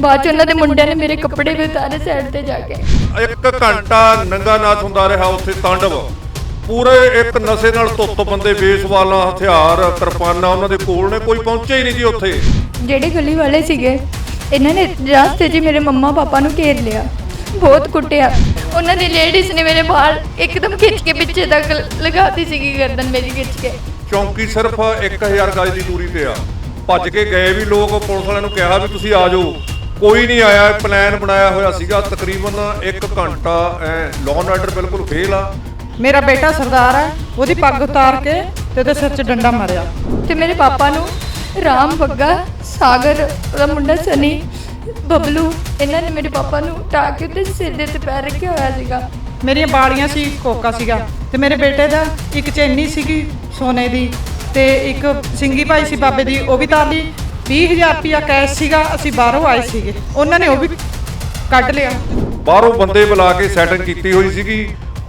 ਬਾਅਦ ਚ ਉਹਨਾਂ ਦੇ ਮੁੰਡਿਆਂ ਨੇ ਮੇਰੇ ਕੱਪੜੇ ਵੀ ਉਤਾਰੇ ਸਾਈਡ ਤੇ ਜਾ ਕੇ। ਇੱਕ ਘੰਟਾ ਨੰਗਾ ਨਾਚ ਹੁੰਦਾ ਰਿਹਾ ਉੱਥੇ ਤਾਂਡਵ। ਪੂਰੇ ਇੱਕ ਨਸ਼ੇ ਨਾਲ ਧੁੱਤ ਬੰਦੇ ਬੇਸਵਾਲਾਂ ਹਥਿਆਰ ਕਿਰਪਾਨਾਂ ਉਹਨਾਂ ਦੇ ਕੋਲ ਨੇ ਕੋਈ ਪਹੁੰਚਿਆ ਹੀ ਨਹੀਂ ਜੀ ਉੱਥੇ। ਜਿਹੜੇ ਗਲੀ ਵਾਲੇ ਸੀਗੇ ਇਹਨਾਂ ਨੇ ਰਾਸਤੇ 'ਚ ਮੇਰੇ ਮੰਮਾ ਪਾਪਾ ਨੂੰ ਘੇਰ ਲਿਆ। ਬਹੁਤ ਕੁੱਟਿਆ। ਉਹਨਾਂ ਦੀ ਲੇਡੀਜ਼ ਨੇ ਮੇਰੇ ਬਾਲ ਇੱਕਦਮ ਖਿੱਚ ਕੇ ਪਿੱਛੇ ਤੱਕ ਲਗਾਤੀ ਸੀਗੀ ਗਰਦਨ ਮੇਰੀ ਖਿੱਚ ਕੇ। ਚੌਂਕੀ ਸਿਰਫ 1000 ਗਜ ਦੀ ਦੂਰੀ ਤੇ ਆ। ਭੱਜ ਕੇ ਗਏ ਵੀ ਲੋਕ ਪੁਲਿਸ ਵਾਲਿਆਂ ਨੂੰ ਕਿਹਾ ਵੀ ਤੁਸੀਂ ਆ ਜਾਓ। ਕੋਈ ਨਹੀਂ ਆਇਆ ਪਲਾਨ ਬਣਾਇਆ ਹੋਇਆ ਸੀਗਾ, ਤਕਰੀਬਨ 1 ਘੰਟਾ ਐ ਲਾਅ ਆਰਡਰ ਬਿਲਕੁਲ ਫੇਲ ਆ। ਮੇਰਾ ਬੇਟਾ ਸਰਦਾਰ ਹੈ ਉਹਦੀ ਪੱਗ ਉਤਾਰ ਕੇ ਤੇ ਉਹਦੇ ਸਿਰ 'ਚ ਡੰਡਾ ਮਾਰਿਆ। ਤੇ ਮੇਰੇ ਪਾਪਾ ਨੂੰ ਰਾਮ ਬੱਗਾ, ਸਾਗਰ, ਉਹਦਾ ਮੁੰਡਾ ਸਨੀ, ਬਬਲੂ, ਇਹਨਾਂ ਨੇ ਮੇਰੇ ਪਾਪਾ ਨੂੰ ਟਾ ਕੇ ਤੇ ਸਿਰ ਦੇ ਤੇ ਪੈਰ ਰੱਖਿਆ ਹੋਇਆ ਸੀਗਾ। ਮੇਰੀਆਂ ਬਾਲੀਆਂ ਸੀ, ਕੋਕਾ ਸੀਗਾ। ਤੇ ਮੇਰੇ ਬੇਟੇ ਦਾ ਇੱਕ ਚੈਨੀ ਸੀਗੀ ਸੋਨੇ ਦੀ ਤੇ ਇੱਕ ਸਿੰਗੀ ਭਾਈ ਸੀ ਬਾਬੇ ਦੀ, ਉਹ ਵੀ ਤਾਰ ਲਈ। 20000 ਰੁਪਿਆ ਕੈਸ਼ ਸੀਗਾ ਅਸੀਂ ਬਾਹਰੋਂ ਆਏ ਸੀਗੇ। ਉਹਨਾਂ ਨੇ ਉਹ ਵੀ ਕੱਢ ਲਿਆ। ਬਾਹਰੋਂ ਬੰਦੇ ਬੁਲਾ ਕੇ ਸੈਟਿੰਗ ਕੀਤੀ ਹੋਈ ਸੀਗੀ।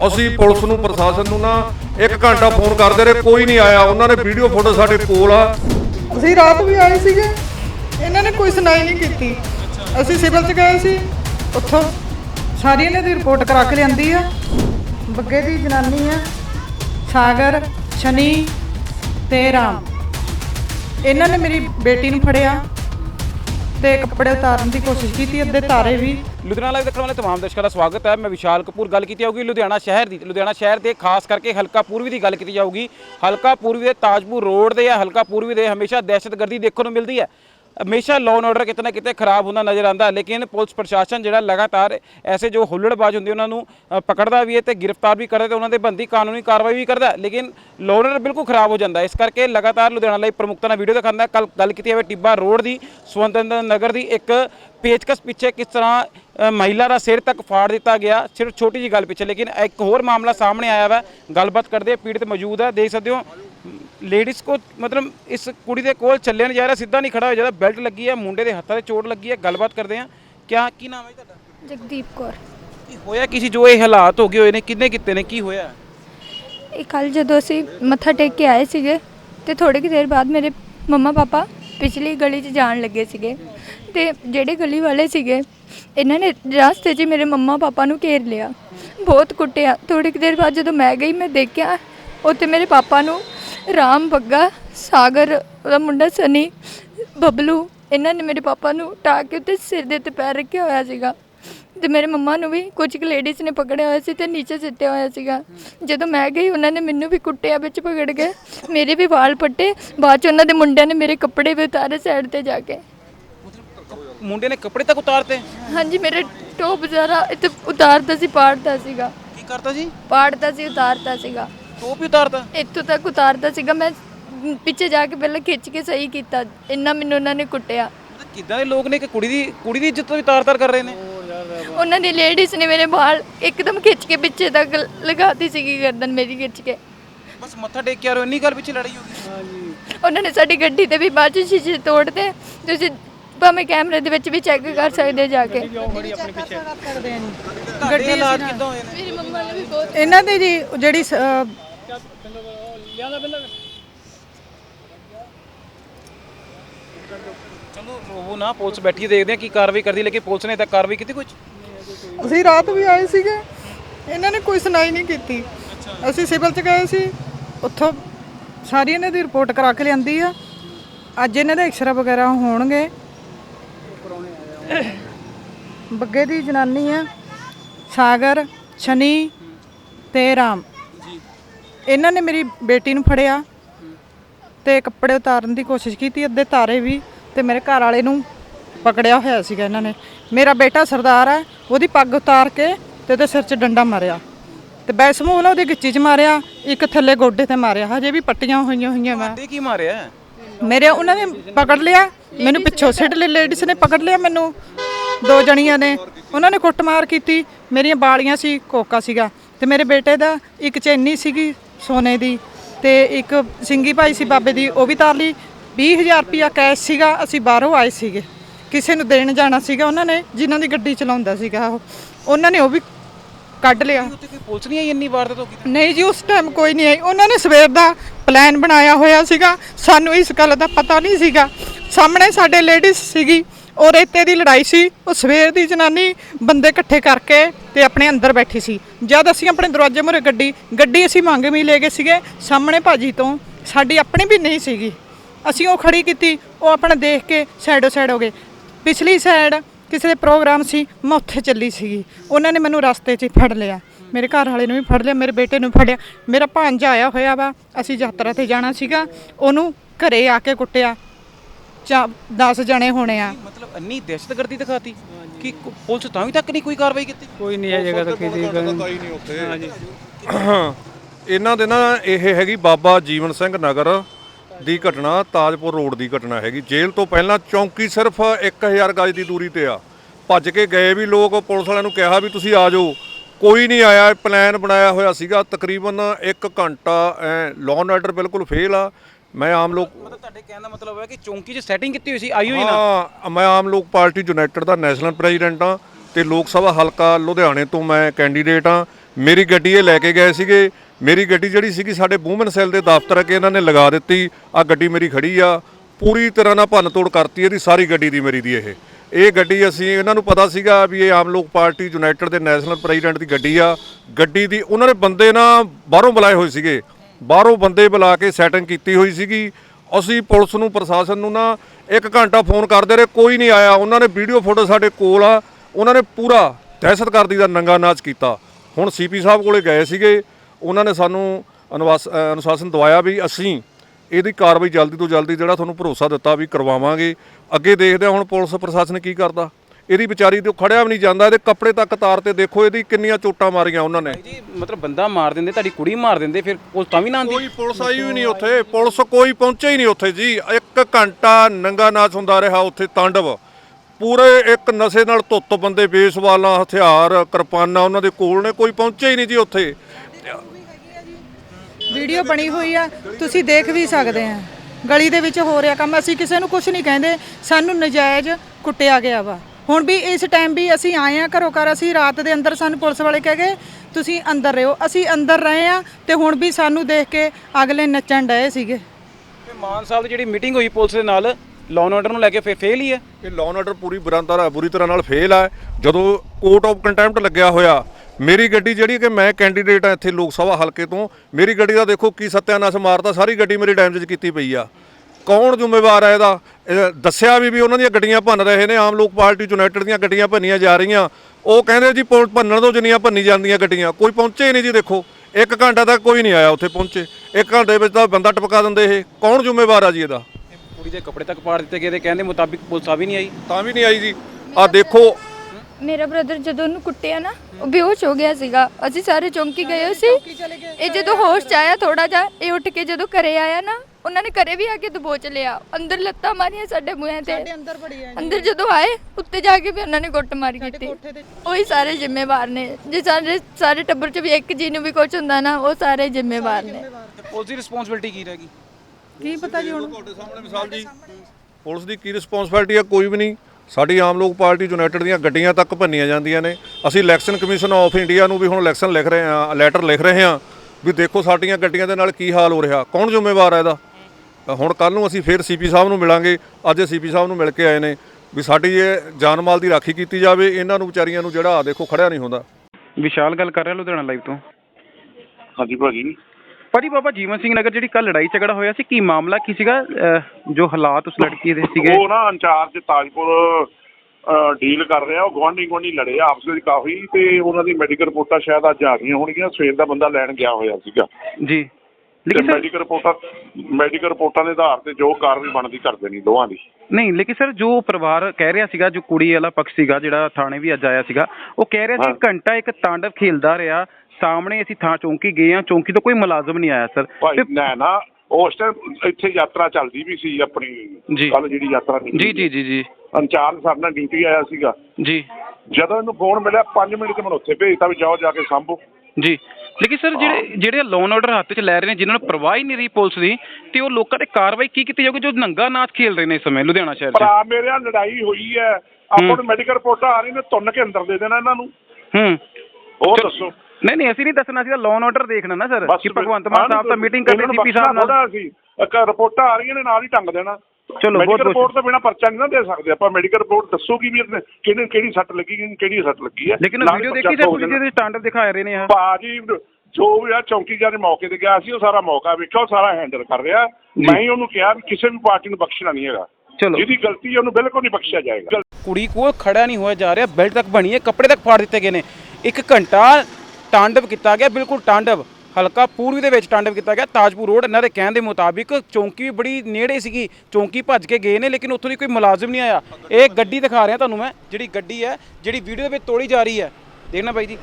ਅਸੀਂ ਪੁਲਿਸ ਨੂੰ ਪ੍ਰਸ਼ਾਸਨ ਨੂੰ ਨਾ 1 ਘੰਟਾ ਫੋਨ ਕਰਦੇ ਰਹੇ ਕੋਈ ਨਹੀਂ ਆਇਆ। ਉਹਨਾਂ ਨੇ ਵੀਡੀਓ ਫੋਟੋ ਸਾਡੇ ਕੋਲ ਆ। ਅਸੀਂ ਰਾਤ ਵੀ ਆਏ ਸੀਗੇ। ਇਹਨਾਂ ਨੇ ਕੋਈ ਸੁਣਾਈ ਨਹੀਂ ਕੀਤੀ। ਅਸੀਂ ਸਿਵਲ 'ਚ ਗਏ ਸੀ। ਉੱਥੋਂ ਸਾਰੀ ਇਹਨਾਂ ਦੀ ਰਿਪੋਰਟ ਕਰਾ ਕੇ ਲਿਆਂਦੀ ਆ। ਬੱਗੇ ਦੀ ਜਨਾਨੀ ਆ ਸਾਗਰ ਸ਼ਨੀ ਤੇ ਰਾਮ। ਇਹਨਾਂ ਨੇ ਮੇਰੀ ਬੇਟੀ ਨੂੰ ਫੜਿਆ ਤੇ ਕੱਪੜੇ ਉਤਾਰਨ ਦੀ ਕੋਸ਼ਿਸ਼ ਕੀਤੀ, ਅੱਧੇ ਤਾਰੇ ਵੀ। ਲੁਧਿਆਣਾ ਲਾਈਵ ਦੇਖਣ ਵਾਲੇ ਤਮਾਮ ਦਰਸ਼ਕਾਂ ਦਾ ਸਵਾਗਤ ਹੈ। ਮੈਂ ਵਿਸ਼ਾਲ ਕਪੂਰ, ਗੱਲ ਕੀਤੀ ਜਾਊਗੀ ਲੁਧਿਆਣਾ ਸ਼ਹਿਰ ਦੀ। ਲੁਧਿਆਣਾ ਸ਼ਹਿਰ ਦੇ ਖਾਸ ਕਰਕੇ ਹਲਕਾ ਪੂਰਬੀ ਦੀ ਗੱਲ ਕੀਤੀ ਜਾਊਗੀ। ਹਲਕਾ ਪੂਰਬੀ ਦੇ ਤਾਜਪੁਰ ਰੋਡ ਦੇ ਜਾਂ ਹਲਕਾ ਪੂਰਬੀ ਦੇ ਹਮੇਸ਼ਾ ਦਹਿਸ਼ਤਗਰਦੀ ਦੇਖਣ ਨੂੰ ਮਿਲਦੀ ਹੈ। ਹਮੇਸ਼ਾ ਲਾਅ ਐਂਡ ਆਰਡਰ ਕਿਤੇ ਨਾ ਕਿਤੇ ਖਰਾਬ ਹੁੰਦਾ ਨਜ਼ਰ ਆਉਂਦਾ, ਲੇਕਿਨ ਪੁਲਿਸ ਪ੍ਰਸ਼ਾਸਨ ਜਿਹੜਾ ਲਗਾਤਾਰ ਐਸੇ ਜੋ ਹੁੱਲੜਬਾਜ਼ ਹੁੰਦੇ ਉਹਨਾਂ ਨੂੰ ਪਕੜਦਾ ਵੀ ਹੈ ਤੇ ਗ੍ਰਿਫਤਾਰ ਵੀ ਕਰਦਾ ਤੇ ਉਹਨਾਂ ਦੇ ਬੰਦੀ ਕਾਨੂੰਨੀ ਕਾਰਵਾਈ ਵੀ ਕਰਦਾ, ਲੇਕਿਨ ਲਾਅ ਐਂਡ ਆਰਡਰ ਬਿਲਕੁਲ ਖਰਾਬ ਹੋ ਜਾਂਦਾ। ਇਸ ਕਰਕੇ ਲਗਾਤਾਰ ਲੁਧਿਆਣਾ ਲਈ ਪ੍ਰਮੁਖਤਾ ਨਾਲ ਵੀਡੀਓ ਦਿਖਾਉਂਦਾ ਕੱਲ ਗੱਲ ਕੀਤੀ ਜਾਵੇ ਟਿੱਬਾ ਰੋਡ ਦੀ ਸੁਵੰਦਰ ਨਗਰ ਦੀ, ਇੱਕ ਪੇਚਕਸ ਪਿੱਛੇ ਕਿਸ ਤਰ੍ਹਾਂ ਮਹਿਲਾ ਦਾ ਸਿਰ ਤੱਕ ਫਾੜ ਦਿੱਤਾ ਗਿਆ, ਸਿਰਫ ਛੋਟੀ ਜੀ ਗੱਲ ਪਿੱਛੇ, ਲੇਕਿਨ ਇੱਕ ਹੋਰ ਮਾਮਲਾ ਸਾਹਮਣੇ ਆਇਆ ਵਾ, ਗੱਲਬਾਤ ਕਰਦੇ ਪੀੜਤ ਮੌਜੂਦ ਹੈ ਦੇਖ ਸਕਦੇ ਹੋ ਲੇਡੀਜ਼ ਕੋ ਮਤਲਬ ਇਸ ਕੁੜੀ ਦੇ ਕੋਲ ਚੱਲਿਆ ਨਹੀਂ ਜਾ ਰਿਹਾ ਸਿੱਧਾ ਨਹੀਂ ਖੜਾ ਹੋ ਜਾਂਦਾ ਬੈਲਟ ਲੱਗੀ ਹੈ ਮੁੰਡੇ ਦੇ ਹੱਥਾਂ ਤੇ ਚੋਟ ਲੱਗੀ ਹੈ ਗੱਲਬਾਤ ਕਰਦੇ ਹਾਂ ਕਿਆ ਕੀ ਨਾਮ ਹੈ ਜੀ ਤੁਹਾਡਾ? ਜਗਦੀਪ ਕੌਰ। ਕੀ ਹੋਇਆ ਕਿਸੇ ਜੋ ਇਹ ਹਾਲਾਤ ਹੋ ਗਏ ਹੋਏ ਨੇ ਕਿੰਨੇ ਕੀਤੇ ਨੇ ਕੀ ਹੋਇਆ? ਇਹ ਕੱਲ ਜਦੋਂ ਅਸੀਂ ਮੱਥਾ ਟੇਕ ਕੇ ਆਏ ਸੀਗੇ ਤੇ ਥੋੜੀ ਕਿ ਦੇਰ ਬਾਅਦ ਮੇਰੇ ਮੰਮਾ ਪਾਪਾ ਪਿਛਲੀ ਗਲੀ 'ਚ ਜਾਣ ਲੱਗੇ ਸੀਗੇ। ਤੇ ਜਿਹੜੇ ਗਲੀ ਵਾਲੇ ਸੀਗੇ ਇਹਨਾਂ ਨੇ ਰਾਸਤੇ 'ਚ ਹੀ ਮੇਰੇ ਮੰਮਾ ਪਾਪਾ ਨੂੰ ਘੇਰ ਲਿਆ। ਬਹੁਤ ਕੁੱਟਿਆ। ਥੋੜੀ ਕਿ ਦੇਰ ਬਾਅਦ ਜਦੋਂ ਮੈਂ ਗਈ ਮੈਂ ਦੇਖਿਆ ਉੱਥੇ ਮੇਰੇ ਪਾਪਾ ਨੂੰ ਰਾਮ ਬੱਗਾ ਸਾਗਰ ਉਹਦਾ ਮੁੰਡਾ ਸਨੀ ਬਬਲੂ ਇਹਨਾਂ ਨੇ ਮੇਰੇ ਪਾਪਾ ਨੂੰ ਟਾ ਕੇ ਉੱਤੇ ਸਿਰ ਦੇ ਤੇ ਪੈਰ ਰੱਖਿਆ ਹੋਇਆ ਸੀਗਾ। ਤੇ ਮੇਰੇ ਮੰਮਾ ਨੂੰ ਵੀ ਕੁਝ ਕੁ ਲੇਡੀਜ਼ ਨੇ ਪਕੜਿਆ ਹੋਇਆ ਸੀ ਤੇ ਨੀਚੇ ਸਿੱਟਿਆ ਹੋਇਆ ਸੀਗਾ। ਜਦੋਂ ਮੈਂ ਗਈ ਉਹਨਾਂ ਨੇ ਮੈਨੂੰ ਵੀ ਕੁੱਟਿਆ ਵਿੱਚ ਪਕੜ ਕੇ। ਮੇਰੇ ਵੀ ਵਾਲ ਪੱਟੇ ਬਾਅਦ ਚ ਉਹਨਾਂ ਦੇ ਮੁੰਡਿਆਂ ਨੇ ਮੇਰੇ ਕੱਪੜੇ ਵੀ ਉਤਾਰੇ ਸਾਈਡ ਤੇ ਜਾ ਕੇ। ਮੁੰਡੇ ਨੇ ਕੱਪੜੇ ਤੱਕ ਉਤਾਰਤੇ? ਹਾਂਜੀ ਮੇਰੇ ਟੋਪ ਜ਼ਰਾ ਇੱਥੇ ਉਤਾਰਤਾ ਸੀ ਪਾੜਤਾ ਸੀਗਾ। ਕੀ ਕਰਤਾ ਜੀ? ਪਾੜਤਾ ਸੀ ਉਤਾਰਤਾ ਸੀਗਾ। ਟੋਪ ਹੀ ਉਤਾਰਤਾ? ਇੱਥੋਂ ਤੱਕ ਉਤਾਰਤਾ ਸੀਗਾ। ਮੈਂ ਪਿੱਛੇ ਜਾ ਕੇ ਪਹਿਲਾਂ ਖਿੱਚ ਕੇ ਸਹੀ ਕੀਤਾ। ਇੰਨਾ ਮੈਨੂੰ ਉਹਨਾਂ ਨੇ ਕੁੱਟਿਆ। ਕਿੱਦਾਂ ਦੇ ਲੋਕ ਨੇ ਕਿ ਕੁੜੀ ਦੀ ਕੁੜੀ ਦੀ ਇੱਜ਼ਤ ਵੀ ਤਾਰ-ਤਾਰ ਕਰ ਰਹੇ ਨੇ? ਉਹਨਾਂ ਦੀ ਲੇਡੀਜ਼ ਨੇ ਮੇਰੇ ਵਾਲ ਇੱਕਦਮ ਖਿੱਚ ਕੇ ਪਿੱਛੇ ਤੱਕ ਲਗਾਤੀ ਸੀਗੀ ਗਰਦਨ ਮੇਰੀ ਖਿੱਚ ਕੇ। ਬਸ ਮੱਥਾ ਟੇਕ ਕੇ ਆ ਰਹੇ ਇੰਨੀ ਗੱਲ ਪਿੱਛੇ ਲੜਾਈ ਹੋ ਗਈ ਉਹਨਾਂ ਨੇ ਸਾਡੀ ਗੱਡੀ ਤੇ ਵੀ ਬਾਅਦ ਚ ਸ਼ੀਸ਼ੇ ਤੋੜਦੇ ਤੁਸੀਂ ਭਾਵੇਂ ਕੈਮਰੇ ਦੇ ਵਿੱਚ ਵੀ ਚੈੱਕ ਕਰ ਸਕਦੇ ਜਾ ਕੇ। ਗੱਡੀ ਹਾਲਾਤ ਕਿੱਦਾਂ ਹੋਏ ਨੇ ਮੇਰੀ ਮੰਮਾ ਨੇ। ਵੀ ਬਹੁਤ ਇਹਨਾਂ ਦੀ ਜੀ ਜਿਹੜੀ ਚਲੋ ਰੋਵੋ ਨਾ ਪੁਲਿਸ ਬੈਠੀ ਹੈ, ਦੇਖਦੇ ਆ ਕੀ ਕਾਰਵਾਈ ਕਰਦੀ ਲੇਕਿਨ ਪੁਲਿਸ ਨੇ ਤਾਂ ਕਾਰਵਾਈ ਕੀਤੀ ਕੁਝ ਅਸੀਂ ਰਾਤ ਵੀ ਆਏ ਸੀਗੇ। ਇਹਨਾਂ ਨੇ ਕੋਈ ਸੁਣਾਈ ਨਹੀਂ ਕੀਤੀ। ਅਸੀਂ ਸਿਵਲ 'ਚ ਗਏ ਸੀ। ਉੱਥੋਂ ਸਾਰੀ ਇਹਨਾਂ ਦੀ ਰਿਪੋਰਟ ਕਰਾ ਕੇ ਲਿਆਂਦੀ ਆ। ਅੱਜ ਇਹਨਾਂ ਦੇ ਐਕਸਰਾ ਵਗੈਰਾ ਹੋਣਗੇ। ਬੱਗੇ ਦੀ ਜਨਾਨੀ ਆ। ਸਾਗਰ ਸ਼ਨੀ ਤੇ ਰਾਮ। ਇਹਨਾਂ ਨੇ ਮੇਰੀ ਬੇਟੀ ਨੂੰ ਫੜਿਆ ਤੇ ਕੱਪੜੇ ਉਤਾਰਨ ਦੀ ਕੋਸ਼ਿਸ਼ ਕੀਤੀ ਅੱਧੇ ਤਾਰੇ ਵੀ ਤੇ ਮੇਰੇ ਘਰ ਵਾਲੇ ਨੂੰ ਪਕੜਿਆ ਹੋਇਆ ਸੀਗਾ ਇਹਨਾਂ ਨੇ। ਮੇਰਾ ਬੇਟਾ ਸਰਦਾਰ ਹੈ ਉਹਦੀ ਪੱਗ ਉਤਾਰ ਕੇ ਤੇ ਉਹਦੇ ਸਿਰ 'ਚ ਡੰਡਾ ਮਾਰਿਆ ਤੇ ਬੈਸਮੂਲ ਉਹਦੀ ਗਿੱਚੀ 'ਚ ਮਾਰਿਆ ਇੱਕ ਥੱਲੇ ਗੋਡੇ ਤੇ ਮਾਰਿਆ ਹਜੇ ਵੀ ਪੱਟੀਆਂ ਹੋਈਆਂ ਹੋਈਆਂ ਮੈਂ ਤੇ ਕੀ ਮਾਰਿਆ? ਮੇਰੇ ਉਹਨਾਂ ਨੇ ਪਕੜ ਲਿਆ ਮੈਨੂੰ ਪਿੱਛੋਂ ਸਿੱਟ ਲਈ ਲੇਡੀਜ਼ ਨੇ ਪਕੜ ਲਿਆ ਮੈਨੂੰ। ਦੋ ਜਣੀਆਂ ਨੇ ਉਹਨਾਂ ਨੇ ਕੁੱਟਮਾਰ ਕੀਤੀ ਮੇਰੀਆਂ ਬਾਲੀਆਂ ਸੀ ਕੋਕਾ ਸੀਗਾ। ਤੇ ਮੇਰੇ ਬੇਟੇ ਦਾ ਇੱਕ ਚੈਨੀ ਸੀਗੀ ਸੋਨੇ ਦੀ ਤੇ ਇੱਕ ਸਿੰਗੀ ਭਾਈ ਸੀ ਬਾਬੇ ਦੀ ਉਹ ਵੀ ਤਾਰ ਲਈ। 20000 ਰੁਪਿਆ ਕੈਸ਼ ਸੀਗਾ ਅਸੀਂ ਬਾਹਰੋਂ ਆਏ ਸੀਗੇ। ਕਿਸੇ ਨੂੰ ਦੇਣ ਜਾਣਾ ਸੀਗਾ ਉਹਨਾਂ ਨੇ ਜਿਨ੍ਹਾਂ ਦੀ ਗੱਡੀ ਚਲਾਉਂਦਾ ਸੀਗਾ ਉਹ। ਉਹਨਾਂ ਨੇ ਉਹ ਵੀ ਕੱਢ ਲਿਆ। ਉੱਥੇ ਕੋਈ ਪੁਲਿਸ ਨਹੀਂ ਆਈ ਇੰਨੀ ਵਾਰ ਤਾਂ? ਨਹੀਂ ਜੀ ਉਸ ਟਾਈਮ ਕੋਈ ਨਹੀਂ ਆਈ। ਉਹਨਾਂ ਨੇ ਸਵੇਰ ਦਾ ਪਲਾਨ ਬਣਾਇਆ ਹੋਇਆ ਸੀਗਾ। ਸਾਨੂੰ ਇਸ ਗੱਲ ਦਾ ਪਤਾ ਨਹੀਂ ਸੀਗਾ। ਸਾਹਮਣੇ ਸਾਡੇ ਲੇਡੀਜ਼ ਸੀਗੀ। ਉਹ ਰੇਤੇ ਦੀ ਲੜਾਈ ਸੀ, ਉਹ ਸਵੇਰ ਦੀ ਜਨਾਨੀ ਬੰਦੇ ਇਕੱਠੇ ਕਰਕੇ ਤੇ ਆਪਣੇ ਅੰਦਰ ਬੈਠੀ ਸੀ। ਜਦ ਅਸੀਂ ਆਪਣੇ ਦਰਵਾਜ਼ੇ ਮੂਹਰੇ ਗੱਡੀ ਗੱਡੀ ਅਸੀਂ ਮੰਗ ਵੀ ਲੈ ਗਏ ਸੀਗੇ, ਸਾਹਮਣੇ ਭਾਜੀ ਤੋਂ ਸਾਡੀ ਆਪਣੀ ਵੀ ਨਹੀਂ ਸੀਗੀ। ਅਸੀਂ ਉਹ ਖੜੀ ਕੀਤੀ, ਉਹ ਆਪਣਾ ਦੇਖ ਕੇ ਸਾਈਡੋ ਸਾਈਡ ਹੋ ਗਏ। ਪਿਛਲੀ ਸਾਈਡ ਕਿਸੇ ਦੇ ਪ੍ਰੋਗਰਾਮ ਸੀ, ਮੈਂ ਉੱਥੇ ਚੱਲੀ ਸੀਗੀ। ਉਹਨਾਂ ਨੇ ਮੈਨੂੰ ਰਸਤੇ 'ਚ ਹੀ ਫੜ ਲਿਆ। ਮੇਰੇ ਘਰ ਵਾਲੇ ਨੂੰ ਵੀ ਫੜ ਲਿਆ, ਮੇਰੇ ਬੇਟੇ ਨੂੰ ਵੀ ਫੜਿਆ ਮੇਰਾ ਭਾਂਜਾ ਆਇਆ ਹੋਇਆ ਵਾ, ਅਸੀਂ ਯਾਤਰਾ ਤੇ ਜਾਣਾ ਸੀਗਾ, ਉਹਨੂੰ ਘਰੇ ਆ ਕੇ ਕੁੱਟਿਆ। ਚਾ 10 ਜਣੇ ਹੋਣੇ ਆ। ਮਤਲਬ ਇੰਨੀ ਦਹਿਸ਼ਤਗਰਦੀ ਦਿਖਾਤੀ ਕਿ ਕੋ- ਪੁਲਿਸ ਤਾਂ ਵੀ ਤੱਕ ਨਹੀਂ ਕੋਈ ਕਾਰਵਾਈ ਕੀਤੀ? ਕੋਈ ਨਹੀਂ ਹੈ ਜਗ੍ਹਾ ਤੱਕ ਕਿਸੇ ਨਹੀਂ। ਉੱਥੇ ਇਹਨਾਂ ਦੇ ਨਾ ਇਹ ਹੈਗੀ ਬਾਬਾ ਜੀਵਨ ਸਿੰਘ ਨਗਰ ਦੀ ਘਟਨਾ ਤਾਜਪੁਰ ਰੋਡ ਦੀ ਘਟਨਾ ਹੈਗੀ। ਜੇਲ੍ਹ ਤੋਂ ਪਹਿਲਾਂ ਚੌਂਕੀ ਸਿਰਫ 1000 ਗਜ ਦੀ ਦੂਰੀ ਤੇ ਆ। ਭੱਜ ਕੇ ਗਏ ਵੀ ਲੋਕ ਪੁਲਿਸ ਵਾਲਿਆਂ ਨੂੰ ਕਿਹਾ ਵੀ ਤੁਸੀਂ ਆ ਜਾਓ। ਕੋਈ ਨਹੀਂ ਆਇਆ ਪਲਾਨ ਬਣਾਇਆ ਹੋਇਆ ਸੀਗਾ। ਤਕਰੀਬਨ 1 ਘੰਟਾ ਲਾਅ ਆਰਡਰ ਬਿਲਕੁਲ ਫੇਲ ਆ। ਮੈਂ ਆਮ ਲੋਕ ਮਤਲਬ ਤੁਹਾਡੇ ਕਹਿਣ ਦਾ ਮਤਲਬ ਹੈ ਕਿ ਚੌਂਕੀ 'ਚ ਸੈਟਿੰਗ ਕੀਤੀ ਹੋਈ ਸੀ ਆਈ ਹੋਈ ਨਾ? ਹਾਂ ਮੈਂ ਆਮ ਲੋਕ ਪਾਰਟੀ ਯੂਨਾਈਟਿਡ ਦਾ ਨੈਸ਼ਨਲ ਪ੍ਰੈਜ਼ੀਡੈਂਟ ਹਾਂ ਤੇ ਲੋਕ ਸਭਾ ਹਲਕਾ ਲੁਧਿਆਣੇ ਤੋਂ ਮੈਂ ਕੈਂਡੀਡੇਟ ਹਾਂ। ਮੇਰੀ ਗੱਡੀ ਇਹ ਲੈ ਕੇ ਗਏ ਸੀਗੇ। ਮੇਰੀ ਗੱਡੀ ਜਿਹੜੀ ਸੀਗੀ ਸਾਡੇ ਵੂਮਨ ਸੈੱਲ ਦੇ ਦਫ਼ਤਰ ਅੱਗੇ ਇਹਨਾਂ ਨੇ ਲਗਾ ਦਿੱਤੀ। ਆ ਗੱਡੀ ਮੇਰੀ ਖੜੀ ਆ। ਪੂਰੀ ਤਰ੍ਹਾਂ ਨਾਲ ਭੰਨ ਤੋੜ ਕਰਤੀ ਇਹਦੀ ਸਾਰੀ ਗੱਡੀ ਦੀ ਮੇਰੀ ਦੀ ਇਹ। ਇਹ ਗੱਡੀ ਅਸੀਂ ਇਹਨਾਂ ਨੂੰ ਪਤਾ ਸੀਗਾ ਵੀ ਇਹ ਆਮ ਲੋਕ ਪਾਰਟੀ ਯੂਨਾਈਟਿਡ ਦੇ ਨੈਸ਼ਨਲ ਪ੍ਰੈਜ਼ੀਡੈਂਟ ਦੀ ਗੱਡੀ ਆ। ਗੱਡੀ ਦੀ ਉਹਨਾਂ ਨੇ ਬੰਦੇ ਨਾ ਬਾਹਰੋਂ ਬੁਲਾਏ ਹੋਏ ਸੀਗੇ। ਬਾਹਰੋਂ ਬੰਦੇ ਬੁਲਾ ਕੇ ਸੈਟਿੰਗ ਕੀਤੀ ਹੋਈ ਸੀਗੀ। ਅਸੀਂ ਪੁਲਿਸ ਨੂੰ, ਪ੍ਰਸ਼ਾਸਨ ਨੂੰ ਨਾ ਇੱਕ ਘੰਟਾ ਫੋਨ ਕਰਦੇ ਰਹੇ, ਕੋਈ ਨਹੀਂ ਆਇਆ। ਉਹਨਾਂ ਨੇ ਵੀਡੀਓ ਫੋਟੋ ਸਾਡੇ ਕੋਲ ਆ। ਉਹਨਾਂ ਨੇ ਪੂਰਾ ਦਹਿਸ਼ਤਗਰਦੀ ਦਾ ਨੰਗਾ ਨਾਚ ਕੀਤਾ। ਹੁਣ ਸੀਪੀ ਸਾਹਿਬ ਕੋਲੇ ਗਏ ਸੀਗੇ। ਉਹਨਾਂ ਨੇ ਸਾਨੂੰ ਅਨੁਵਾਸ ਅਨੁਸ਼ਾਸਨ ਦਵਾਇਆ ਵੀ ਅਸੀਂ ਇਹਦੀ ਕਾਰਵਾਈ ਜਲਦੀ ਤੋਂ ਜਲਦੀ ਜਿਹੜਾ ਤੁਹਾਨੂੰ ਭਰੋਸਾ ਦਿੱਤਾ ਵੀ ਕਰਵਾਵਾਂਗੇ। ਅੱਗੇ ਦੇਖਦੇ ਹਾਂ ਹੁਣ ਪੁਲਿਸ, ਪ੍ਰਸ਼ਾਸਨ ਕੀ ਕਰਦਾ। ਇਹਦੀ ਵਿਚਾਰੀ ਤੋਂ ਖੜਿਆ ਵੀ ਨਹੀਂ ਜਾਂਦਾ ਇਹਦੇ ਕੱਪੜੇ ਤੱਕ ਤਾਰ ਤੇ ਦੇਖੋ ਇਹਦੀ ਕਿੰਨੀਆਂ ਚੋਟਾਂ ਮਾਰੀਆਂ ਉਹਨਾਂ ਨੇ। ਜੀ ਮਤਲਬ ਬੰਦਾ ਮਾਰ ਦਿੰਦੇ ਤੁਹਾਡੀ ਕੁੜੀ ਮਾਰ ਦਿੰਦੇ ਫਿਰ ਪੁਲਿਸ ਤਾਂ ਵੀ ਨਾ ਆਂਦੀ ਕੋਈ ਪੁਲਿਸ ਆਈ ਵੀ ਨਹੀਂ ਉੱਥੇ ਪੁਲਿਸ ਕੋਈ ਪਹੁੰਚਿਆ ਹੀ ਨਹੀਂ ਉੱਥੇ ਜੀ। ਇੱਕ ਘੰਟਾ ਨੰਗਾ ਨਾਚ ਹੁੰਦਾ ਰਿਹਾ ਉੱਥੇ ਤਾਂਡਵ। ਪੂਰੇ ਇੱਕ ਨਸ਼ੇ ਨਾਲ ਧੁੱਤ ਬੰਦੇ ਬੇਸਵਾਲਾਂ ਹਥਿਆਰ ਕਿਰਪਾਨਾਂ ਉਹਨਾਂ ਦੇ ਕੋਲ ਨੇ ਕੋਈ ਪਹੁੰਚਿਆ ਹੀ ਨਹੀਂ ਜੀ ਉੱਥੇ। ਵੀਡੀਓ ਬਣੀ ਹੋਈ ਆ ਤੁਸੀਂ ਦੇਖ ਵੀ ਸਕਦੇ ਆ। ਗਲੀ ਦੇ ਵਿੱਚ ਹੋ ਰਿਹਾ ਕੰਮ ਅਸੀਂ ਕਿਸੇ ਨੂੰ ਕੁਝ ਨਹੀਂ ਕਹਿੰਦੇ ਸਾਨੂੰ ਨਜਾਇਜ਼ ਕੁੱਟਿਆ ਗਿਆ ਵਾ। ਹੁਣ ਵੀ ਇਸ ਟਾਈਮ ਵੀ ਅਸੀਂ ਆਏ ਆ ਘਰੋਂ ਘਰ ਅਸੀਂ ਰਾਤ ਦੇ ਅੰਦਰ ਸਾਨੂੰ ਪੁਲਿਸ ਵਾਲੇ ਕਹਿ ਗਏ ਤੁਸੀਂ ਅੰਦਰ ਰਹੋ। ਅਸੀਂ ਅੰਦਰ ਰਹੇ ਆ ਤੇ ਹੁਣ ਵੀ ਸਾਨੂੰ ਦੇਖ ਕੇ ਅਗਲੇ ਨੱਚਣ ਡਏ ਸੀਗੇ। ਤੇ ਮਾਨ ਸਾਹਿਬ ਦੀ ਜਿਹੜੀ ਮੀਟਿੰਗ ਹੋਈ ਪੁਲਿਸ ਦੇ ਨਾਲ ਲਾਅ ਆਰਡਰ ਨੂੰ ਲੈ ਕੇ ਫਿਰ ਫੇਲ ਹੀ ਹੈ? ਇਹ ਲਾਅ ਆਰਡਰ ਪੂਰੀ ਬੁਰਾ ਤਰ੍ਹਾਂ ਬੁਰੀ ਤਰ੍ਹਾਂ ਨਾਲ ਫੇਲ ਆ। ਜਦੋਂ ਕੋਰਟ ਆਫ ਕੰਟੈਂਪਟ ਲੱਗਿਆ ਹੋਇਆ ਮੇਰੀ ਗੱਡੀ ਜਿਹੜੀ ਕਿ ਮੈਂ ਕੈਂਡੀਡੇਟ ਆ ਇੱਥੇ ਲੋਕ ਸਭਾ ਹਲਕੇ ਤੋਂ ਮੇਰੀ ਗੱਡੀ ਦਾ ਦੇਖੋ ਕੀ ਸੱਤਿਆਨਾਸ਼ ਮਾਰਦਾ ਸਾਰੀ ਗੱਡੀ ਮੇਰੀ ਡੈਮੇਜ ਕੀਤੀ ਪਈ ਆ। ਕੌਣ ਜ਼ਿੰਮੇਵਾਰ ਹੈ ਇਹਦਾ? ਇਹ ਦੱਸਿਆ ਵੀ ਵੀ ਉਹਨਾਂ ਦੀਆਂ ਗੱਡੀਆਂ ਭੰਨ ਰਹੇ ਨੇ ਆਮ ਲੋਕ ਪਾਰਟੀ ਯੂਨਾਈਟਿਡ ਦੀਆਂ ਗੱਡੀਆਂ ਭੰਨੀਆਂ ਜਾ ਰਹੀਆਂ। ਉਹ ਕਹਿੰਦੇ ਜੀ ਭੰਨਣ ਤੋਂ ਜਿੰਨੀਆਂ ਭੰਨੀ ਜਾਂਦੀਆਂ ਗੱਡੀਆਂ ਕੋਈ ਪਹੁੰਚੇ ਹੀ ਨਹੀਂ ਜੀ ਦੇਖੋ। ਇੱਕ ਘੰਟਾ ਤੱਕ ਕੋਈ ਨਹੀਂ ਆਇਆ ਉੱਥੇ ਪਹੁੰਚੇ। ਇੱਕ ਘੰਟੇ ਵਿੱਚ ਤਾਂ ਬੰਦਾ ਟਪਕਾ ਦਿੰਦੇ ਇਹ। ਕੌਣ ਜ਼ਿੰਮੇਵਾਰ ਆ ਜੀ ਇਹਦਾ? ਕੁੜੀ ਦੇ ਕੱਪੜੇ ਤੱਕ ਪਾੜ ਦਿੱਤੇ ਗਏ ਤੇ ਕਹਿੰਦੇ ਮੁਤਾਬਿਕ ਪੁਲਿਸ ਆ ਵੀ ਨਹੀਂ ਆਈ। ਤਾਂ ਵੀ ਨਹੀਂ ਆਈ ਜੀ। ਆ ਦੇਖੋ। ਮੇਰਾ ਬ੍ਰਦਰ ਜਦੋਂ ਉਹਨੂੰ ਕੁੱਟਿਆ ਨਾ ਉਹ ਬੇਹੋਸ਼ ਹੋ ਗਿਆ ਸੀਗਾ। ਅਸੀਂ ਸਾਰੇ ਚੌਂਕੀ ਗਏ ਸੀ। ਇਹ ਜਦੋਂ ਹੋਸ਼ ਚ ਆਇਆ ਥੋੜਾ ਜਿਹਾ ਇਹ ਉੱਠ ਕੇ ਜਦੋਂ ਘਰੇ ਆਇਆ ਨਾ ਉਹਨਾਂ ਨੇ ਘਰੇ ਵੀ ਆ ਕੇ ਦਬੋਚ ਲਿਆ। ਅੰਦਰ ਲੱਤਾਂ ਮਾਰੀਆਂ ਸਾਡੇ ਮੂੰਹਾਂ ਤੇ। ਅੰਦਰ ਬੜੀ ਆ ਅੰਦਰ ਜਦੋਂ ਆਏ ਉੱਤੇ ਜਾ ਕੇ ਵੀ ਉਹਨਾਂ ਨੇ ਗੁੱਟ ਮਾਰੀ ਕੀਤੀ। ਉਹੀ ਸਾਰੇ ਜ਼ਿੰਮੇਵਾਰ ਨੇ। ਜੇ ਸਾਡੇ ਸਾਰੇ ਟੱਬਰ ਚ ਵੀ ਇੱਕ ਜੀ ਨੂੰ ਵੀ ਕੁਝ ਹੁੰਦਾ ਨਾ ਉਹ ਸਾਰੇ ਜ਼ਿੰਮੇਵਾਰ ਨੇ। ਪੁਲਿਸ ਦੀ ਰਿਸਪੌਂਸਿਬਿਲਟੀ ਕੀ ਰਹੇਗੀ ਕੀ ਪਤਾ ਜੀ ਹੁਣ? ਤੁਹਾਡੇ ਸਾਹਮਣੇ ਮਿਸਾਲ ਜੀ ਪੁਲਿਸ ਦੀ ਕੀ ਰਿਸਪੌਂਸਿਬਿਲਟੀ ਆ? ਕੋਈ ਵੀ ਨਹੀਂ। ਸਾਡੀ ਆਮ ਲੋਕ ਪਾਰਟੀ ਯੂਨਾਈਟਿਡ ਦੀਆਂ ਗੱਡੀਆਂ ਤੱਕ ਭੰਨੀਆਂ ਜਾਂਦੀਆਂ ਨੇ। ਅਸੀਂ ਇਲੈਕਸ਼ਨ ਕਮਿਸ਼ਨ ਆਫ ਇੰਡੀਆ ਨੂੰ ਵੀ ਹੁਣ ਇਲੈਕਸ਼ਨ ਲਿਖ ਰਹੇ ਹਾਂ ਲੈਟਰ ਲਿਖ ਰਹੇ ਹਾਂ ਵੀ ਦੇਖੋ ਸਾਡੀਆਂ ਗੱਡੀਆਂ ਦੇ ਨਾਲ ਕੀ ਹਾਲ ਹੋ ਰਿਹਾ। ਕੌਣ ਜ਼ਿੰਮੇਵਾਰ ਹੈ ਇਹਦਾ? ਹੁਣ ਕੱਲ ਨੂੰ ਅਸੀਂ ਫੇਰ ਸੀਪੀ ਸਾਹਿਬ ਨੂੰ ਮਿਲਾਂਗੇ। ਅੱਜ ਸੀਪੀ ਸਾਹਿਬ ਨੂੰ ਮਿਲ ਕੇ ਆਏ ਨੇ ਵੀ ਸਾਡੀ ਇਹ ਜਾਨ ਮਾਲ ਦੀ ਰਾਖੀ ਕੀਤੀ ਜਾਵੇ। ਇਹਨਾਂ ਨੂੰ ਵਿਚਾਰੀਆਂ ਨੂੰ ਜਿਹੜਾ ਆ ਦੇਖੋ ਖੜਿਆ ਨਹੀਂ ਹੁੰਦਾ। ਵਿਸ਼ਾਲ ਗੱਲ ਕਰ ਰਿਹਾ ਲੁਧਿਆਣਾ ਲਾਈਵ ਤੋਂ। ਹਾਂਜੀ ਭਾਜੀ। ਭਾਜੀ ਬਾਬਾ ਜੀਵਨ ਸਿੰਘ ਨਗਰ ਜਿਹੜੀ ਕੱਲ ਲੜਾਈ ਝਗੜਾ ਹੋਇਆ ਸੀ ਕੀ ਮਾਮਲਾ ਕੀ ਸੀਗਾ? ਜੋ ਹਾਲਾਤ ਉਸ ਲੜਕੀ ਦੇ ਸੀਗੇ। ਉਹ ਨਾ ਇੰਚਾਰਜ ਤਾਜਪੁਰ ਡੀਲ ਕਰ ਰਿਹਾ। ਉਹ ਗਵਾਂਢੀ ਗਵਾਂਢੀ ਲੜੇ ਆ ਆਪਸ ਵਿੱਚ ਕਾਫੀ। ਤੇ ਉਹਨਾਂ ਦੀ ਮੈਡੀਕਲ ਰਿਪੋਰਟਾਂ ਸ਼ਾਇਦ ਅੱਜ ਆ ਗਈਆਂ ਹੋਣਗੀਆਂ। ਸਵੇਰ ਦਾ ਬੰਦਾ ਲੈਣ ਗਿਆ ਹੋਇਆ ਸੀਗਾ। ਜੀ। ਲੇਕਿਨ ਸਰ ਮੈਡੀਕਲ ਰਿਪੋਰਟਾਂ ਮੈਡੀਕਲ ਰਿਪੋਰਟਾਂ ਦੇ ਆਧਾਰ ਤੇ ਜੋ ਕਾਰਵਾਈ ਬਣਦੀ ਕਰ ਦੇਣੀ ਦੋਵਾਂ ਦੀ। ਨਹੀਂ ਲੇਕਿਨ ਸਰ ਜੋ ਪਰਿਵਾਰ ਕਹਿ ਰਿਹਾ ਸੀਗਾ ਜੋ ਕੁੜੀ ਵਾਲਾ ਪੱਖ ਸੀਗਾ ਜਿਹੜਾ ਥਾਣੇ ਵੀ ਅੱਜ ਆਇਆ ਸੀਗਾ ਉਹ ਕਹਿ ਰਿਹਾ ਸੀ ਹਾਂ। ਘੰਟਾ ਇੱਕ ਤਾਂਡਵ ਖੇਲਦਾ ਰਿਹਾ ਸਾਹਮਣੇ ਅਸੀਂ ਥਾਂ ਚੌਂਕੀ ਗਏ ਆ ਚੌਂਕੀ ਤੋਂ ਕੋਈ ਮੁਲਾਜ਼ਮ ਨਹੀਂ ਆਇਆ ਸਰ। ਭਾਈ ਤੇ- ਨਾ ਨਾ ਉਸ ਟਾਈਮ ਇੱਥੇ ਯਾਤਰਾ ਚੱਲਦੀ ਵੀ ਸੀ ਆਪਣੀ ਜੀ। ਕੱਲ ਜਿਹੜੀ ਯਾਤਰਾ ਜੀ ਜੀ ਜੀ ਜੀ। ਇੰਚਾਰਜ ਸਾਡੇ ਨਾਲ ਡਿਊਟੀ ਆਇਆ ਸੀਗਾ। ਜੀ। ਜਦੋਂ ਇਹਨੂੰ ਫੋਨ ਮਿਲਿਆ 5 ਮਿੰਟ ਤੇ ਮੈਨੂੰ ਉੱਥੇ ਭੇਜਤਾ ਵੀ ਜਾਓ ਜਾ ਕੇ ਸੰਭੋ। ਜੀ। ਲੇਕਿਨ ਸਰ ਜਿਹੜੇ ਜਿਹੜੇ ਲੋਨ ਆਰਡਰ ਹੱਥ 'ਚ ਲੈ ਰਹੇ ਨੇ ਜਿਨ੍ਹਾਂ ਨੂੰ ਪਰਵਾਹ ਹੀ ਨਹੀਂ ਰਹੀ ਪੁਲਿਸ ਦੀ ਤੇ ਉਹ ਲੋਕਾਂ ਤੇ ਕਾਰਵਾਈ ਕੀ ਕੀਤੀ ਜਾਊਗੀ ਜੋ ਨੰਗਾ ਨਾਚ ਖੇਲ ਰਹੇ ਨੇ ਇਸ ਸਮੇਂ ਲੁਧਿਆਣਾ ਸ਼ਹਿਰ 'ਚ? ਭਰਾ ਮੇਰੇ ਨਾਲ ਲੜਾਈ ਹੋਈ ਹੈ। ਆਪਾਂ ਨੂੰ ਮੈਡੀਕਲ ਰਿਪੋਰਟਾਂ ਆ ਰਹੀਆਂ ਨੇ ਤੁੰਨ ਕੇ ਅੰਦਰ ਦੇ ਦੇਣਾ ਇਹਨਾਂ ਨੂੰ। ਹੂੰ। ਉਹ ਦੱਸੋ। ਨਹੀਂ ਨਹੀਂ ਅਸੀਂ ਨਹੀਂ ਦੱਸਣਾ ਸੀਗਾ ਲੋਨ ਆਰਡਰ ਦੇਖਣਾ ਨਾ ਸਰ ਕਿ ਭਗਵੰਤ ਮਾਨ ਸਾਹਿਬ ਤਾਂ ਮੀਟਿੰਗ ਕਰਦੇ ਸੀਪੀ ਸਾਹਿਬ ਨਾਲ। ਸੀ ਰਿਪੋਰਟਾਂ ਆ ਰਹੀਆਂ ਨੇ ਨਾਲ ਹੀ ਟੰਗ ਦੇਣਾ। ਚਲੋ, ਬਹੁਤ- ਮੈਡੀਕਲ ਬਹੁਤ- ਰਿਪੋਰਟ ਤੋਂ ਬਿਨਾ ਪਰਚਾ ਨਹੀਂ ਨਾ ਦੇ ਸਕਦੇ। ਆਪਾਂ ਮੈਡੀਕਲ ਰਿਪੋਰਟ ਦੱਸੋਗੀ ਵੀ ਇਹਨੇ ਕਿਹਨੇ ਕਿਹੜੀ ਸੱਟ ਲੱਗੀ ਕਿਹਨੂੰ ਕਿਹੜੀ ਸੱਟ ਲੱਗੀ ਹੈ। ਲੇਕਿਨ ਨਾਲ ਹੀ ਵੀਡੀਓ ਪਰਚਾ ਦੇਖੀ ਸਰ ਠੋਕ ਤੁਸੀਂ। ਜਿਹਦੇ ਦਿਖਾ ਰਹੇ ਨੇ ਆ। ਭਾਜੀ ਜੋ ਵੀ ਆ ਚੌਂਕੀਦਾਰ ਦੇ ਮੌਕੇ ਤੇ ਗਿਆ ਸੀ ਉਹ ਸਾਰਾ ਮੌਕਾ ਵੇਖਿਆ ਉਹ ਸਾਰਾ ਹੈਂਡਲ ਕਰ ਰਿਹਾ। ਮੈਂ ਹੀ ਉਹਨੂੰ ਕਿਹਾ ਵੀ ਕਿਸੇ ਵੀ ਪਾਰਟੀ ਨੂੰ ਬਖਸ਼ਣਾ ਨਹੀਂ ਹੈਗਾ। ਚਲੋ। ਜਿਹਦੀ ਗਲਤੀ ਹੈ ਉਹਨੂੰ ਬਿਲਕੁਲ ਨਹੀਂ ਬਖਸ਼ਿਆ ਜਾਏਗਾ। ਕੁੜੀ ਕੋਲ ਖੜਾ ਨਹੀਂ ਹੋਇਆ ਜਾ ਰਿਹਾ ਬੈਲਟ ਤੱਕ ਬਣੀ ਹੈ ਕੱਪੜੇ ਤੱਕ ਫਾੜ ਦਿੱਤੇ ਗਏ ਨੇ। ਇੱਕ ਘੰਟਾ ਤਾਂਡਵ ਕੀਤਾ ਗਿਆ ਬਿਲਕੁਲ ਤਾਂਡਵ। ਹਲਕਾ ਪੂਰਬੀ ਦੇ ਵਿੱਚ ਤਾਂਡਵ ਕੀਤਾ ਗਿਆ, ਤਾਜਪੁਰ ਰੋਡ, ਇਹਨਾਂ ਦੇ ਕਹਿਣ ਦੇ ਮੁਤਾਬਿਕ ਚੌਂਕੀ ਵੀ ਬੜੀ ਨੇੜੇ ਸੀਗੀ, ਚੌਂਕੀ ਭੱਜ ਕੇ ਗਏ ਨੇ, ਲੇਕਿਨ ਉੱਥੋਂ ਦੀ ਕੋਈ ਮੁਲਾਜ਼ਮ ਨਹੀਂ ਆਇਆ। ਇਹ ਗੱਡੀ ਦਿਖਾ ਰਿਹਾ ਤੁਹਾਨੂੰ ਮੈਂ, ਜਿਹੜੀ ਗੱਡੀ ਹੈ, ਜਿਹੜੀ ਵੀਡੀਓ ਦੇ ਵਿੱਚ ਤੋੜੀ ਜਾ ਰਹੀ ਹੈ। ਦੇਖਣਾ ਬਾਈ ਜੀ।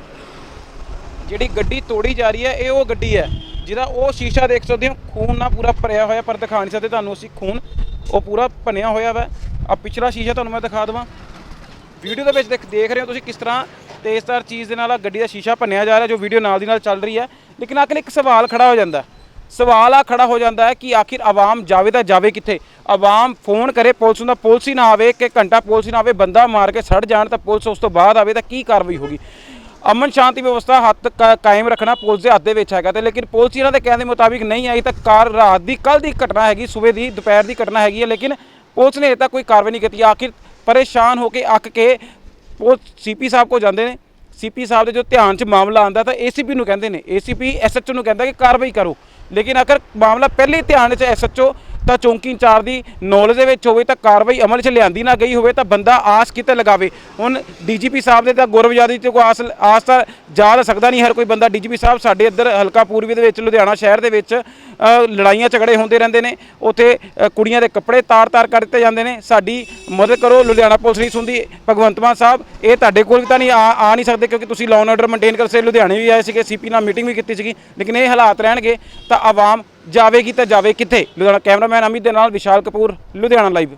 ਜਿਹੜੀ ਗੱਡੀ ਤੋੜੀ ਜਾ ਰਹੀ ਹੈ, ਇਹ ਉਹ ਗੱਡੀ ਹੈ, ਜਿਹਦਾ ਉਹ ਸ਼ੀਸ਼ਾ ਦੇਖ ਸਕਦੇ ਹੋ, ਖੂਨ ਨਾਲ ਪੂਰਾ ਭਰਿਆ ਹੋਇਆ, ਪਰ ਦਿਖਾ ਨਹੀਂ ਸਕਦੇ ਤੁਹਾਨੂੰ ਅਸੀਂ ਖੂਨ, ਉਹ ਪੂਰਾ ਭੰਨਿਆ ਹੋਇਆ ਵਾ। ਆ ਪਿਛਲਾ ਸ਼ੀਸ਼ਾ ਤੁਹਾਨੂੰ ਮੈਂ ਦਿਖਾ ਦਵਾਂ। ਵੀਡੀਓ ਦੇ ਵਿੱਚ ਦੇਖ ਦੇਖ ਰਹੇ ਹੋ ਤੁਸੀਂ ਕਿਸ ਤਰ੍ਹਾਂ ਤੇਜ਼ਧਾਰ ਚੀਜ਼ ਦੇ ਨਾਲ ਆ ਗੱਡੀ ਦਾ ਸ਼ੀਸ਼ਾ ਭੰਨਿਆ ਜਾ ਰਿਹਾ, ਜੋ ਵੀਡੀਓ ਨਾਲ ਦੀ ਨਾਲ ਚੱਲ ਰਹੀ ਹੈ। ਲੇਕਿਨ ਆਖਿਰ ਇੱਕ ਸਵਾਲ ਖੜਾ ਹੋ ਜਾਂਦਾ। ਸਵਾਲ ਆ ਖੜਾ ਹੋ ਜਾਂਦਾ ਹੈ ਕਿ ਆਖਿਰ ਆਵਾਮ ਜਾਵੇ ਤਾਂ ਜਾਵੇ ਕਿੱਥੇ? ਆਵਾਮ ਫੋਨ ਕਰੇ, ਪੁਲਿਸ ਨੂੰ ਤਾਂ ਪੁਲਿਸ ਹੀ ਨਾ ਆਵੇ ਕਿ ਘੰਟਾ ਪੁਲਿਸ ਹੀ ਨਾ ਆਵੇ, ਬੰਦਾ ਮਾਰ ਕੇ ਸੜ ਜਾਣ ਤਾਂ ਪੁਲਿਸ ਉਸ ਤੋਂ ਬਾਅਦ ਆਵੇ ਤਾਂ ਕੀ ਕਾਰਵਾਈ ਹੋਗੀ ਅਮਨ ਸ਼ਾਂਤੀ ਵਿਵਸਥਾ, ਹੱਥ ਕ ਕਾਇਮ ਰੱਖਣਾ ਪੁਲਿਸ ਦੇ ਹੱਥ ਦੇ ਵਿੱਚ ਹੈਗਾ ਤੇ ਲੇਕਿਨ ਪੁਲਿਸ ਇਹਨਾਂ ਦੇ ਕਹਿਣ ਦੇ ਮੁਤਾਬਿਕ ਨਹੀਂ ਆਈ ਤਾਂ ਕਾਰ ਰਾਤ ਦੀ ਕੱਲ ਦੀ ਘਟਨਾ ਹੈਗੀ, ਸਵੇਰ ਦੀ, ਦੁਪਹਿਰ ਦੀ ਘਟਨਾ ਹੈਗੀ ਹੈ, ਲੇਕਿਨ ਪੁਲਿਸ ਨੇ ਇਹ ਤਾਂ ਕੋਈ ਕਾਰਵਾਈ ਨਹੀਂ ਕੀਤੀ। ਆਖਿਰ ਪਰੇਸ਼ਾਨ ਹੋ ਕੇ ਅੱਕ ਕੇ ਉਹ ਸੀਪੀ ਸਾਹਿਬ ਕੋ ਜਾਂਦੇ ਨੇ। ਸੀਪੀ ਸਾਹਿਬ ਦੇ ਜੋ ਧਿਆਨ 'ਚ ਮਾਮਲਾ ਆਂਦਾ ਤਾਂ ਏਸੀਪੀ ਨੂੰ ਕਹਿੰਦੇ ਨੇ। ਏਸੀਪੀ, ਐਸਐਚਓ ਨੂੰ ਕਹਿੰਦਾ ਕਿ ਕਾਰਵਾਈ ਕਰੋ। ਲੇਕਿਨ ਅਗਰ ਮਾਮਲਾ ਪਹਿਲੇ ਧਿਆਨ 'ਚ ਐਸਐਚਓ ਤਾਂ ਚੌਂਕੀ ਇੰਚਾਰਜ ਦੀ ਨੌਲੇਜ ਦੇ ਵਿੱਚ ਹੋਵੇ ਤਾਂ ਕਾਰਵਾਈ ਅਮਲ 'ਚ ਲਿਆਂਦੀ ਨਾ ਗਈ ਹੋਵੇ ਤਾਂ ਬੰਦਾ ਆਸ ਕਿਤੇ ਲਗਾਵੇ। ਹੁਣ ਡੀਜੀਪੀ ਸਾਹਿਬ ਦੇ ਤਾਂ ਗੌਰਵ ਤੇ ਕੋਈ ਆਸ ਆਸ ਤਾਂ ਜਾ ਸਕਦਾ ਨਹੀਂ ਹਰ ਕੋਈ ਬੰਦਾ। ਡੀਜੀਪੀ ਸਾਹਿਬ ਸਾਡੇ ਇੱਧਰ ਹਲਕਾ ਪੂਰਬੀ ਦੇ ਵਿੱਚ, ਲੁਧਿਆਣਾ ਸ਼ਹਿਰ ਦੇ ਵਿੱਚ ਲੜਾਈਆਂ ਝਗੜੇ ਹੁੰਦੇ ਰਹਿੰਦੇ ਨੇ। ਉੱਥੇ ਕੁੜੀਆਂ ਦੇ ਕੱਪੜੇ ਤਾਰ-ਤਾਰ ਕਰ ਦਿੱਤੇ ਜਾਂਦੇ ਨੇ। ਸਾਡੀ ਮਦਦ ਕਰੋ, ਲੁਧਿਆਣਾ ਪੁਲਿਸ ਨਹੀਂ ਸੁਣਦੀ। ਭਗਵੰਤ ਮਾਨ ਸਾਹਿਬ, ਇਹ ਤੁਹਾਡੇ ਕੋਲ ਵੀ ਤਾਂ ਨਹੀਂ ਆ ਆ ਨਹੀਂ ਸਕਦੇ ਕਿਉਂਕਿ ਤੁਸੀਂ ਲਾਅ ਆਰਡਰ ਮੇਨਟੇਨ ਕਰ ਸੇ। ਲੁਧਿਆਣੇ ਵੀ ਆਏ ਸੀਗੇ ਸੀਪੀ ਨਾਲ ਮੀਟਿੰਗ ਵੀ ਕੀਤੀ ਸੀਗੀ। ਲੇਕਿਨ ਇਹ ਹਾਲਾਤ ਰਹਿਣਗੇ ਤਾਂ ਆਵਾਮ ਜਾਵੇਗੀ ਤਾਂ ਜਾਵੇ ਕਿੱਥੇ? ਲੁਧਿਆਣਾ ਕੈਮਰਾਮੈਨ ਅਮਿਤ ਦੇ ਨਾਲ ਵਿਸ਼ਾਲ ਕਪੂਰ ਲੁਧਿਆਣਾ ਲਾਈਵ